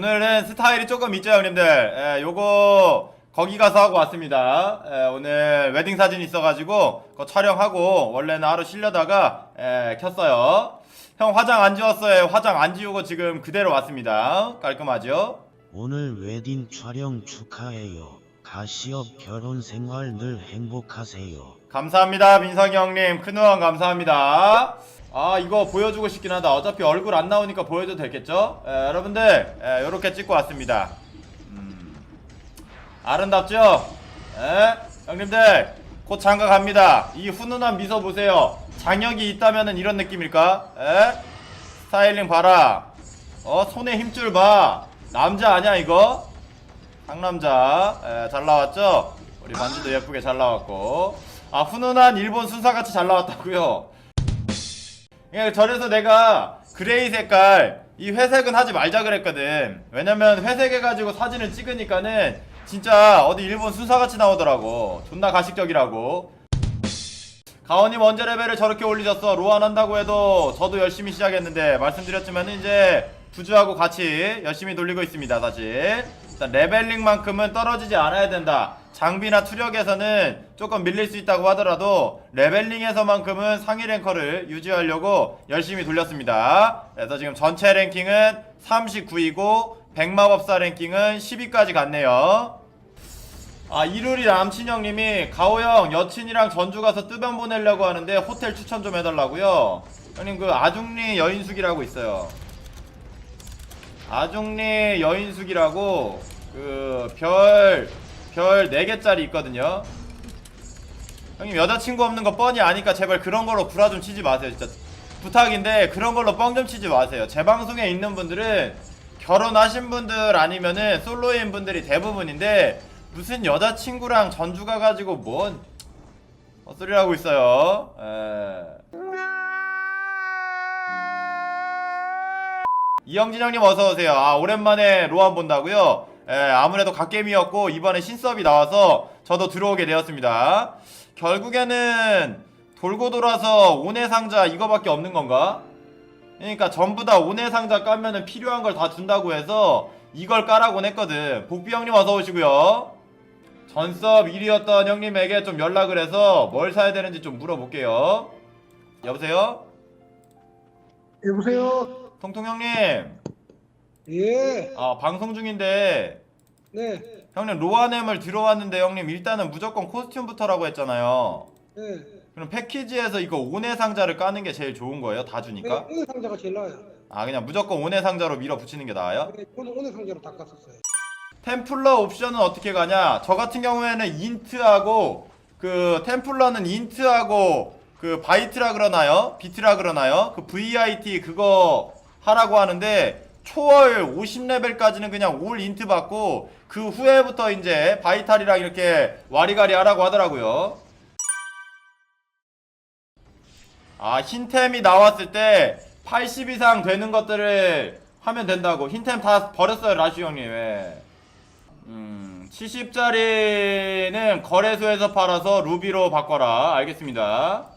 오늘은 스타일이 조금 있죠 형님들? 예, 요거 거기 가서 하고 왔습니다. 예, 오늘 웨딩 사진 있어가지고 그거 촬영하고 원래는 하루 쉬려다가 예, 켰어요. 형 화장 안 지웠어요. 화장 안 지우고 지금 그대로 왔습니다. 깔끔하죠? 오늘 웨딩 촬영 축하해요. 가시업 결혼 생활 늘 행복하세요. 감사합니다 민성이 형님. 큰 응원 감사합니다 아 이거 보여주고 싶긴 하다. 어차피 얼굴 안 나오니까 보여줘도 되겠죠? 예, 여러분들 예, 요렇게 찍고 왔습니다. 음, 아름답죠? 예? 형님들 곧 장가 갑니다. 이 훈훈한 미소 보세요. 장혁이 있다면은 이런 느낌일까? 예? 스타일링 봐라. 어 손에 힘줄 봐. 남자 아니야 이거? 상남자. 예, 잘 나왔죠? 우리 반지도 예쁘게 잘 나왔고. 아 훈훈한 일본 순사같이 잘 나왔다고요 예, 저래서 내가 그레이 색깔 이 회색은 하지 말자 그랬거든. 왜냐면 회색 해가지고 사진을 찍으니까는 진짜 어디 일본 순사같이 나오더라고. 존나 가식적이라고. 가오님 언제 레벨을 저렇게 올리셨어? 로 안 한다고 해도 저도 열심히 시작했는데 말씀드렸지만 이제 부주하고 같이 열심히 돌리고 있습니다 사실. 일단 레벨링만큼은 떨어지지 않아야 된다 장비나 투력에서는 조금 밀릴 수 있다고 하더라도 레벨링에서만큼은 상위 랭커를 유지하려고 열심히 돌렸습니다. 그래서 지금 전체 랭킹은 39이고 백마법사 랭킹은 10위까지 갔네요. 아 이루리 남친형님이 가오형 여친이랑 전주 가서 뜨변 보내려고 하는데 호텔 추천 좀 해달라고요? 형님 그 아중리 여인숙이라고 있어요. 아중리 여인숙이라고 그별 별 4개짜리 있거든요 형님 여자친구 없는 거 뻔히 아니까 제발 그런 걸로 구라 좀 치지 마세요 진짜 부탁인데 그런 걸로 뻥 좀 치지 마세요 제 방송에 있는 분들은 결혼하신 분들 아니면은 솔로인 분들이 대부분인데 무슨 여자친구랑 전주 가가지고 뭔 헛소리 하고 있어요 에. 이영진 형님 어서 오세요. 아 오랜만에 로안 본다고요? 예, 아무래도 갓게임이었고 이번에 신섭이 나와서 저도 들어오게 되었습니다. 결국에는 돌고 돌아서 온해 상자 이거밖에 없는 건가? 그러니까 전부 다 온해 상자 까면은 필요한 걸 다 준다고 해서 이걸 까라곤 했거든. 복비 형님 어서 오시고요. 전섭 1위였던 형님에게 좀 연락을 해서 뭘 사야 되는지 좀 물어볼게요. 여보세요? 여보세요. 통통 형님. 예. 아 방송 중인데 네. 형님 로아넴을 들어왔는데 형님 일단은 무조건 코스튬부터라고 했잖아요 네. 그럼 패키지에서 이거 온해 상자를 까는 게 제일 좋은 거예요? 다 주니까? 네, 오늘 상자가 제일 나아요. 아 그냥 무조건 온해 상자로 밀어붙이는 게 나아요? 네, 오늘 오늘 상자로 다 깠었어요. 템플러 옵션은 어떻게 가냐 저 같은 경우에는 인트하고 그 템플러는 인트하고 그 바이트라 그러나요? 비트라 그러나요? 그 VIT 그거 하라고 하는데 초월 50레벨까지는 그냥 올 인트 받고 그 후에부터 이제 바이탈이랑 이렇게 와리가리 하라고 하더라고요. 아 흰템이 나왔을 때 80 이상 되는 것들을 하면 된다고 흰템 다 버렸어요 라슈 형님 왜? 음 70짜리는 거래소에서 팔아서 루비로 바꿔라 알겠습니다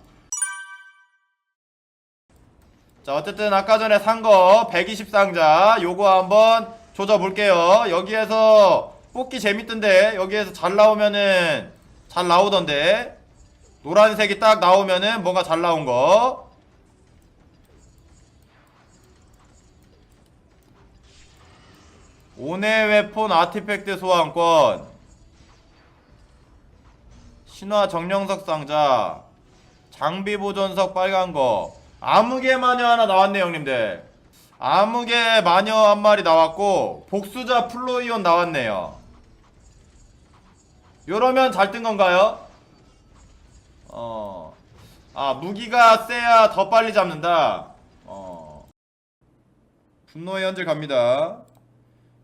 자 어쨌든 아까 전에 산 거 120상자 요거 한번 조져 볼게요. 여기에서 뽑기 재밌던데 여기에서 잘 나오면은 잘 나오던데. 노란색이 딱 나오면은 뭔가 잘 나온 거. 온해 웨폰 아티팩트 소환권. 신화 정령석 상자. 장비 보존석 빨간 거 아무개 마녀 하나 나왔네 형님들 아무개 마녀 한 마리 나왔고 복수자 플로이온 나왔네요 요러면 잘 뜬 건가요? 어. 아, 무기가 세야 더 빨리 잡는다. 어. 분노의 현질 갑니다.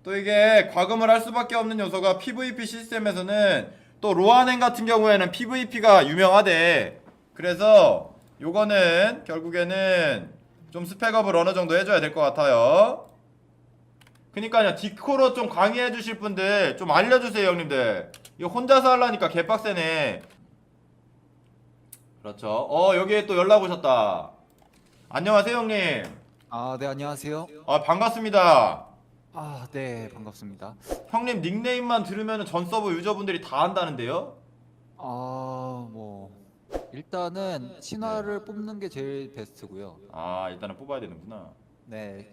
또 이게 과금을 할 수밖에 없는 요소가 PVP 시스템에서는 또 로아넨 같은 경우에는 PVP가 유명하대. 그래서 요거는 결국에는 좀 스펙업을 어느 정도 해줘야 될 것 같아요. 그니까요 디코로 좀 강의해 주실 분들 좀 알려주세요 형님들 이거 혼자서 하려니까 개빡세네 그렇죠 어 여기에 또 연락 오셨다 안녕하세요 형님 아, 네, 안녕하세요. 아 반갑습니다 아, 네, 반갑습니다. 형님 닉네임만 들으면 전 서버 유저분들이 다 안다는데요? 아, 뭐 일단은 신화를 뽑는 게 제일 베스트고요. 아 일단은 뽑아야 되는구나. 네.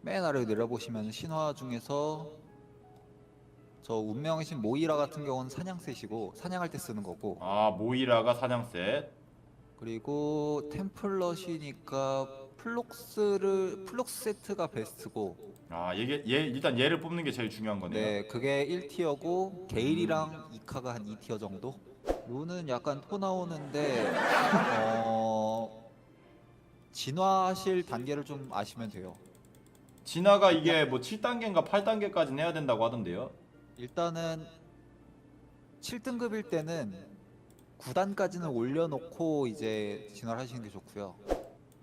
맨 아래 내려보시면 신화 중에서 저 운명의 신 모이라 같은 경우는 사냥셋이고 사냥할 때 쓰는 거고 아 모이라가 사냥셋. 그리고 템플러시니까 플록스를 플록스 세트가 베스트고 아 얘, 얘 일단 얘를 뽑는 게 제일 중요한 거네요. 네, 그게 1티어고 게일이랑 이카가 한 2티어 정도? 룬은 약간 토 나오는데 어 진화하실 단계를 좀 아시면 돼요. 진화가 이게 뭐 7단계인가 8단계까지는 해야 된다고 하던데요. 일단은 7등급일 때는 9단까지는 올려놓고 이제 진화를 하시는 게 좋고요.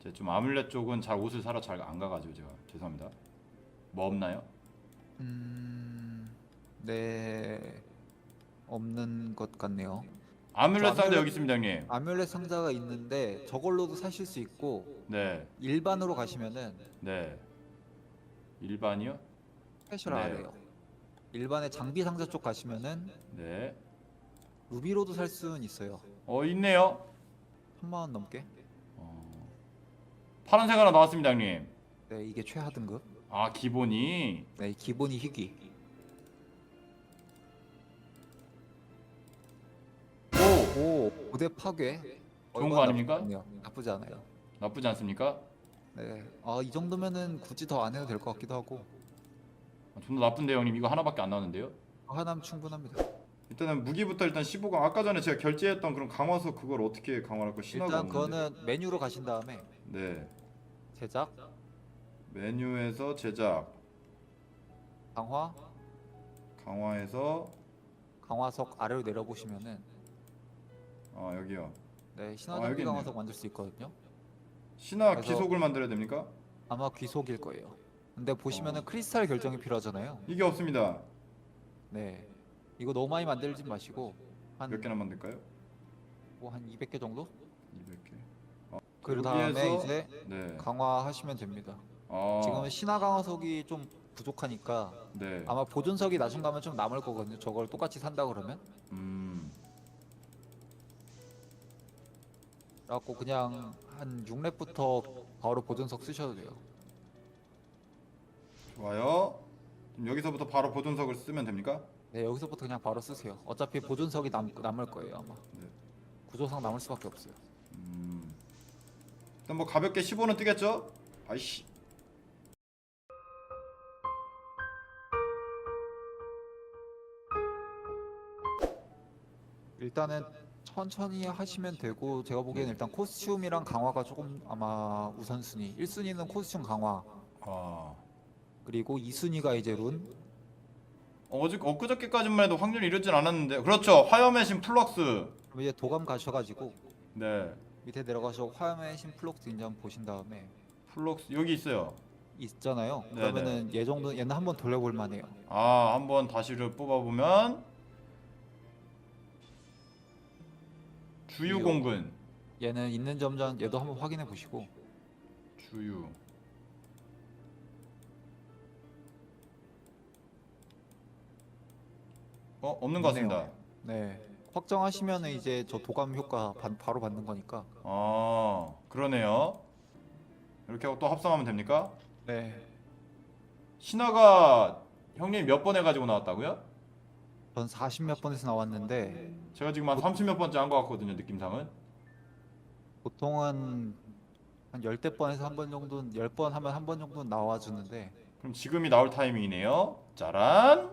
제가 좀 아뮬렛 쪽은 잘 옷을 사러 잘 안 가가지고 제가 죄송합니다. 뭐 없나요? 음, 네, 없는 것 같네요. 아뮬렛 저 상자 여기 있습니다 형님. 아뮬렛 상자가 있는데 저걸로도 사실 수 있고 네, 일반으로 가시면은 네. 일반이요? 스페셜 네. 아래요. 일반의 장비 상자 쪽 가시면은 네. 루비로도 살 수는 있어요. 어 있네요. 3만 원 넘게. 어... 파란색 하나 나왔습니다 형님. 네, 이게 최하 등급. 아 기본이 네, 기본이 희귀. 오 오, 고대 파괴. 좋은 거 얼마나 아닙니까? 나쁘군요. 나쁘지 않아요. 나쁘지 않습니까? 네. 아, 이 정도면은 굳이 더 안 해도 될 것 같기도 하고. 아, 존나 나쁜데 형님 이거 하나밖에 안 나왔는데요. 하나면 충분합니다. 일단은 무기부터 일단 15강 아까 전에 제가 결제했던 그런 강화석 그걸 어떻게 강화할 거 신화가 일단 없는데. 그거는 메뉴로 가신 다음에 네 제작, 메뉴에서 제작 강화, 강화해서 강화석 아래로 내려보시면은 아 여기요 네, 신화 아, 여기 있네요. 강화석 만들 수 있거든요. 신화 그래서- 기속을 만들어야 됩니까? 아마 귀속일 거예요. 근데 보시면은 어. 크리스탈 결정이 필요하잖아요. 이게 없습니다. 네. 이거 너무 많이 만들지 마시고 한몇 개나 만들까요? 뭐한 200개 정도? 200개. 그 다음에 여기에서- 이제 네. 강화하시면 됩니다. 아, 지금은 신화 강화석이 좀 부족하니까 네. 아마 보존석이 나중 가면 좀 남을 거거든요. 저걸 똑같이 산다 그러면. 음. 그래갖고 그냥 한 6렙부터 바로 보존석 쓰셔도 돼요. 좋아요. 그럼 여기서부터 바로 보존석을 쓰면 됩니까? 네 여기서부터 그냥 바로 쓰세요. 어차피 보존석이 남, 남을 거예요 아마. 네. 구조상 남을 수밖에 없어요. 음. 일단 뭐 가볍게 15는 뜨겠죠? 아이씨. 일단은 천천히 하시면 되고 제가 보기에는 일단 코스튬이랑 강화가 조금 아마 우선순위 1순위는 코스튬 강화 아. 그리고 2순위가 이제 룬 어제 엊그저께까지만 해도 확률이 이렇진 않았는데. 그렇죠. 화염의 신 플럭스. 그럼 이제 도감 가셔가지고 네. 밑에 내려가셔 화염의 신 인제 한번 보신 다음에 플럭스 여기 있어요. 있잖아요 네네. 그러면은 얘 정도 얘는 한번 돌려볼 만해요 아, 한번 다시를 뽑아 보면 주유 공근. 얘는 있는 점전 얘도 한번 확인해 보시고 주유. 어, 없는 것. 같습니다. 네 확정하시면은 이제 저 도감 효과 바, 바로 받는 거니까 아, 그러네요. 이렇게 하고 또 합성하면 됩니까? 네 신화가 형님 몇 번 해가지고 나왔다고요? 전 40몇 번에서 나왔는데 제가 지금 한 30몇 번째 한 것 같거든요, 느낌상은. 보통은 한 열대 번에서 한 번 정도는 10번 하면 한 번 정도는 나와주는데 그럼 지금이 나올 타이밍이네요. 짜란.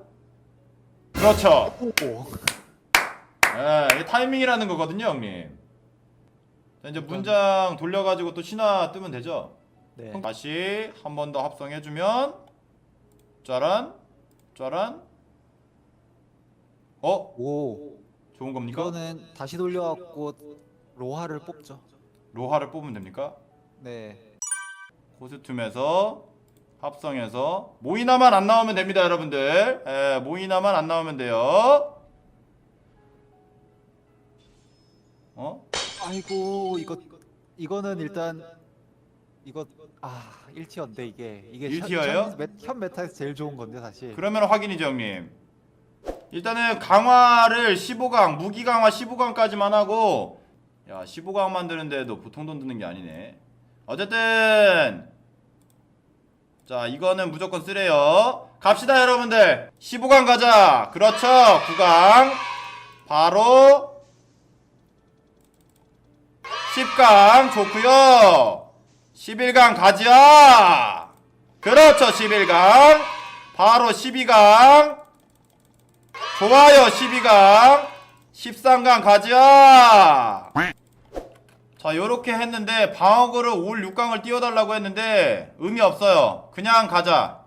그렇죠. 오. 예, 이게 타이밍이라는 거거든요, 형님. 자, 이제 문장 돌려가지고 또 신화 뜨면 되죠. 네. 다시 한 번 더 합성해주면 짜란, 짜란. 어, 오 좋은 겁니까? 이거는 다시 돌려갖고 로하를 뽑죠 로하를 뽑으면 됩니까? 네 코스튬에서 합성해서 모이나만 안 나오면 됩니다, 여러분들. 예, 모이나만 안 나오면 돼요. 어? 아이고 이거 이거는 일단 이거 아 1티어인데 이게 이게 1티어 예요? 현, 현, 메- 현 메타에서 제일 좋은 건데 사실. 그러면 확인이죠 형님 일단은 강화를 15강 무기 강화 15강까지만 하고 야 15강 만드는데도 보통 돈 드는 게 아니네. 어쨌든 자 이거는 무조건 쓰래요. 갑시다 여러분들. 15강 가자. 그렇죠? 9강. 바로 10강 좋구요. 11강 가자. 그렇죠 11강. 바로 12강 좋아요. 12강. 13강 가자. 자 요렇게 했는데 방어구를 올 6강을 띄워달라고 했는데 의미 없어요. 그냥 가자.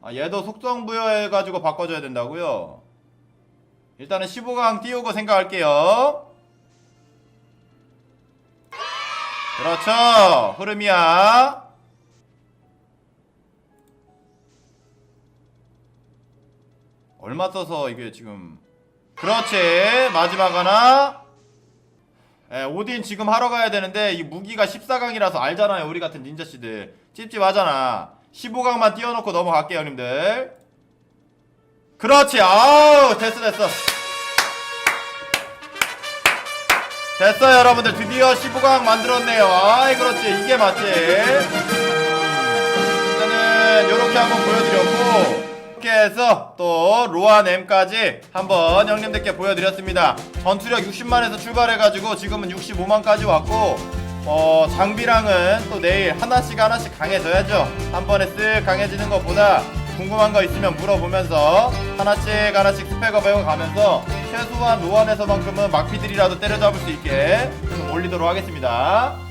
아, 얘도 속성 부여해가지고 바꿔줘야 된다고요? 일단은 15강 띄우고 생각할게요. 그렇죠. 흐름이야 얼마 써서 이게 지금. 그렇지. 마지막 하나. 예, 오딘 지금 하러 가야 되는데 이 무기가 14강이라서 알잖아요 우리 같은 닌자씨들. 찝찝하잖아. 15강만 띄워놓고 넘어갈게요 형님들. 그렇지. 아우 됐어 됐어. 됐어요 여러분들. 드디어 15강 만들었네요. 아이 그렇지. 이게 맞지. 일단은 요렇게 한번 보여드렸고 이렇게 해서 또 로안 M까지 한번 형님들께 보여드렸습니다. 전투력 60만에서 출발해가지고 지금은 65만까지 왔고 어 장비랑은 또 내일 하나씩 하나씩 강해져야죠. 한 번에 쓱 강해지는 것보다 궁금한 거 있으면 물어보면서 하나씩 하나씩 스펙업 해가면서 최소한 로안에서만큼은 막피들이라도 때려잡을 수 있게 좀 올리도록 하겠습니다